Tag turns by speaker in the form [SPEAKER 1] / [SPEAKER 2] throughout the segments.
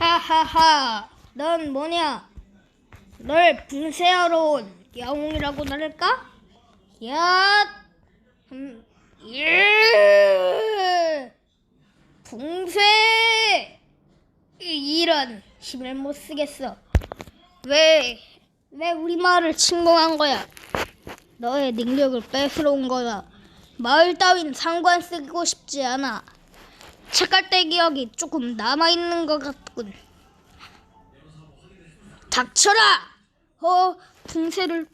[SPEAKER 1] 하하하, 넌 뭐냐? 널 분쇄하러 온 영웅이라고 나를까? 야, 음, 예, 분쇄. 이런 힘을 못 쓰겠어. 왜, 왜 우리 마을을 침공한 거야? 너의 능력을 뺏으러 온 거다. 마을 따윈 상관 쓰고 싶지 않아. 책갈대 기억이 조금 남아있는 것 같군. 닥쳐라! 어, 풍새를.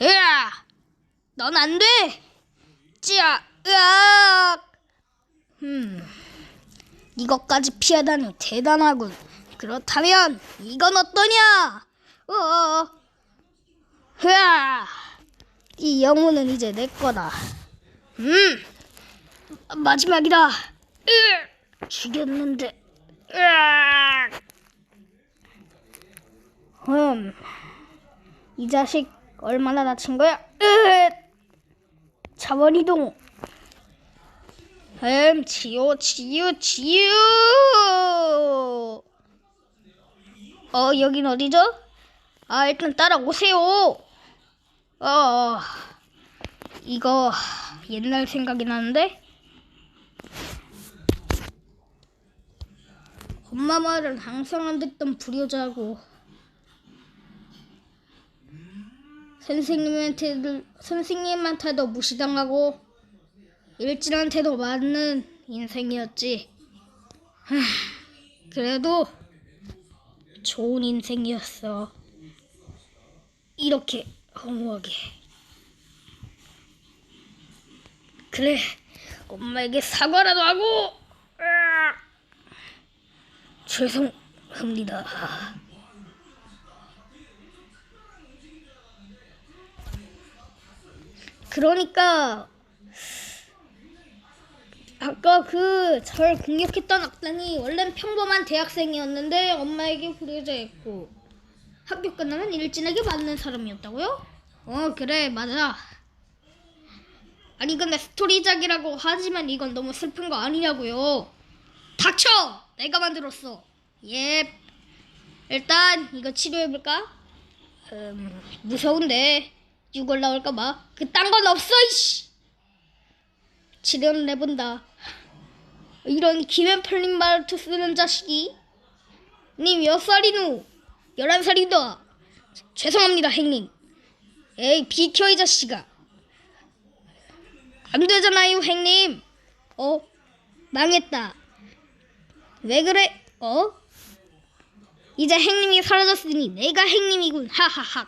[SPEAKER 1] 으아! 넌 안 돼! 찌야! 으악! 음, 이것까지 피하다니 대단하군. 그렇다면, 이건 어떠냐? 어, 으아! 이 영혼은 이제 내 거다. 음! 마지막이다. 으, 죽였는데. 으악. 음, 이 자식 얼마나 다친 거야? 으, 자원 이동. 음, 치유, 치유, 치유. 어, 여긴 어디죠? 아, 일단 따라오세요. 어, 이거 옛날 생각이 나는데. 엄마 말은 항상 안 듣던 불효자고 선생님한테도 선생님한테도 무시당하고 일진한테도 맞는 인생이었지. 하, 그래도 좋은 인생이었어. 이렇게 허무하게. 그래, 엄마에게 사과라도 하고. 으악. 죄송합니다. 그러니까 아까 그 절 공격했던 악당이 원래는 평범한 대학생이었는데 엄마에게 불효자였고 학교 끝나면 일진에게 맞는 사람이었다고요? 어 그래 맞아. 아니 근데 스토리작이라고 하지만 이건 너무 슬픈 거 아니냐고요. 닥쳐! 내가 만들었어. 예. 일단 이거 치료해볼까? 음, 무서운데 육 올라올까봐. 그딴 건 없어 이씨. 치료는 해본다. 이런 기면 풀린 말투 쓰는 자식이. 님 몇 살이누? 열한 살이다. 죄송합니다 행님. 에이 비켜 이 자식아. 안 되잖아요 행님. 어? 망했다. 왜 그래? 어? 이제 행님이 사라졌으니 내가 행님이군. 하하하.